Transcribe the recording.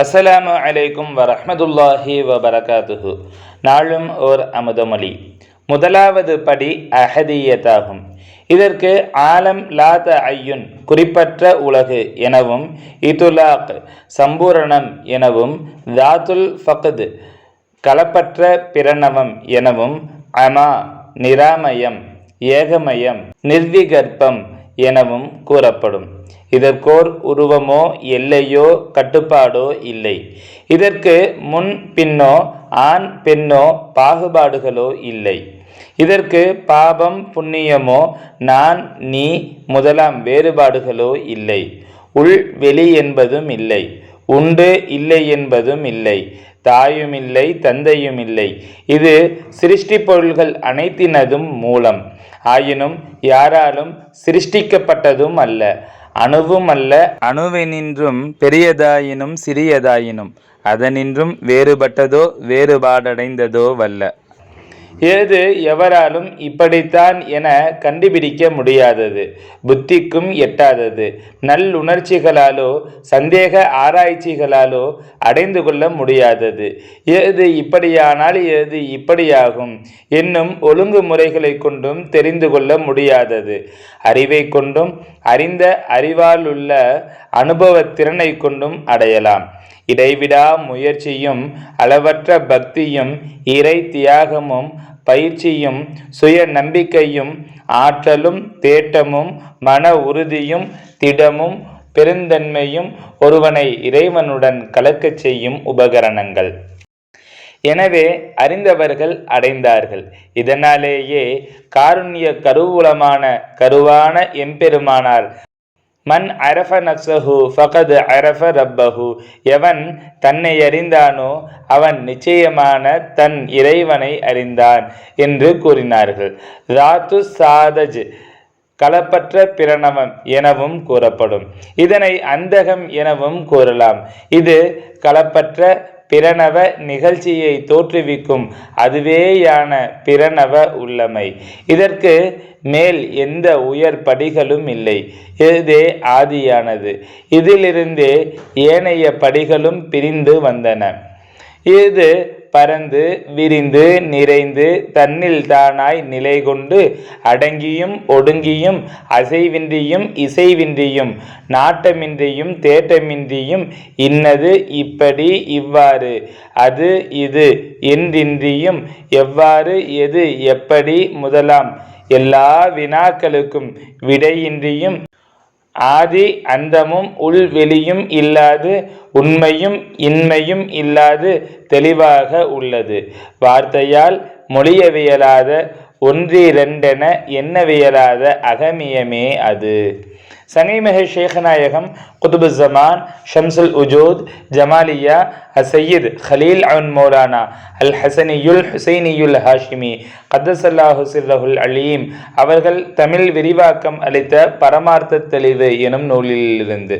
அஸ்ஸலாமு அலைக்கும் வரஹ்மத்துல்லாஹி வபரகாத்துஹு. நாளும் ஓர் அமுதமொழி. முதலாவது படி அஹதியத்தாகும். இதற்கு ஆலம் லாத ஐயுன் குறிப்பற்ற உலகு எனவும் இதுலாக் சம்பூரணம் எனவும் தாத்துல் ஃபக்து கலப்பற்ற பிரணவம் எனவும் அமா நிராமயம் ஏகமயம் நிர்விகற்பம் எனவும் கூறப்படும். இதற்கோர் உருவமோ எல்லையோ கட்டுப்பாடோ இல்லை. இதற்கு முன் பின்னோ ஆண் பெண்ணோ பாகுபாடுகளோ இல்லை. இதற்கு பாபம் புண்ணியமோ நான் நீ முதலாம் வேறுபாடுகளோ இல்லை. உள் வெளி என்பதும் இல்லை. உண்டு இல்லை என்பதும் இல்லை தாயும் இல்லை தந்தையும் இல்லை. இது சிருஷ்டி பொருள்கள் அனைத்தினதும் மூலம். ஆயினும் யாராலும் சிருஷ்டிக்கப்பட்டதும் அல்ல அணுவும் அல்ல. அணுவெனின்றும் பெரியதாயினும் சிறியதாயினும் அதனின்றும் வேறுபட்டதோ வேறுபாடடைந்ததோ வல்ல. ஏது எவராலும் இப்படித்தான் என கண்டுபிடிக்க முடியாதது புத்திக்கும் எட்டாதது. நல்லுணர்ச்சிகளாலோ சந்தேக ஆராய்ச்சிகளாலோ அடைந்து கொள்ள முடியாதது. ஏது இப்படியானால் ஏது இப்படியாகும் என்னும் ஒழுங்குமுறைகளை கொண்டும் தெரிந்து கொள்ள முடியாதது. அறிவை கொண்டும் அறிந்த அறிவாலுள்ள அனுபவத் திறனை கொண்டும் அடையலாம். இடைவிடா முயற்சியும் அளவற்ற பக்தியும் இறை தியாகமும் பயிற்சியும் சுய நம்பிக்கையும் ஆற்றலும் தேட்டமும் மன உறுதியும் திடமும் பெருந்தன்மையும் ஒருவனை இறைவனுடன் கலக்கச் செய்யும் உபகரணங்கள். எனவே அறிந்தவர்கள் அடைந்தார்கள். இதனாலேயே காருண்ய கருவூலமான கருவான எம்பெருமானார் மன் அரஃப நப்சஹு ஃபகது அரஃப ரப்பஹு. எவன் தன்னை அறிந்தானோ அவன் நிச்சயமான தன் இறைவனை அறிந்தான் என்று கூறினார்கள். ராத்து சாதஜ் களப்பற்ற பிரணவம் எனவும் கூறப்படும். இதனை அந்தகம் எனவும் கூறலாம். இது களப்பற்ற பிரணவ நிகழ்ச்சியை தோற்றுவிக்கும் அதுவேயான பிரணவ உள்ளமை. இதற்கு மேல் எந்த உயர் படிகளும் இல்லை. இதுவே ஆதியானது. இதிலிருந்தே ஏனைய படிகளும் பிரிந்து வந்தன. இது பரந்து விரிந்து நிறைந்து தன்னில் தானாய் நிலை கொண்டு அடங்கியும் ஒடுங்கியும் அசைவின்றியும் இசைவின்றியும் நாட்டமின்றியும் தேட்டமின்றியும் இன்னது இப்படி இவ்வாறு அது இது என்றின்றியும் எவ்வாறு எது எப்படி முதலாம் எல்லா வினாக்களுக்கும் விடையின்றியும் ஆதி அந்தமும் உள்வெளியும் இல்லாது உண்மையும் இன்மையும் இல்லாது தெளிவாக உள்ளது. வார்த்தையால் மொழியவியலாத ஒன்றிரண்டென எண்ணவியலாத அகமியமே அது. சனிமஹ ஷேഖநாயகம் குதுபு ஜமான் ஷம்சுல் உஜோத் ஜமாலியா அசையீத் ஹலீல் அன் மௌலானா அல் ஹசனியுல் ஹுசைனியுல் ஹாஷிமி கத்தசல்லாஹு ஹுசில்லஹுல் அலீம். அவர்கள் தமிழ் விரிவாக்கம் அளித்த பரமார்த்த தெளிவு எனும் நூலிலிருந்து.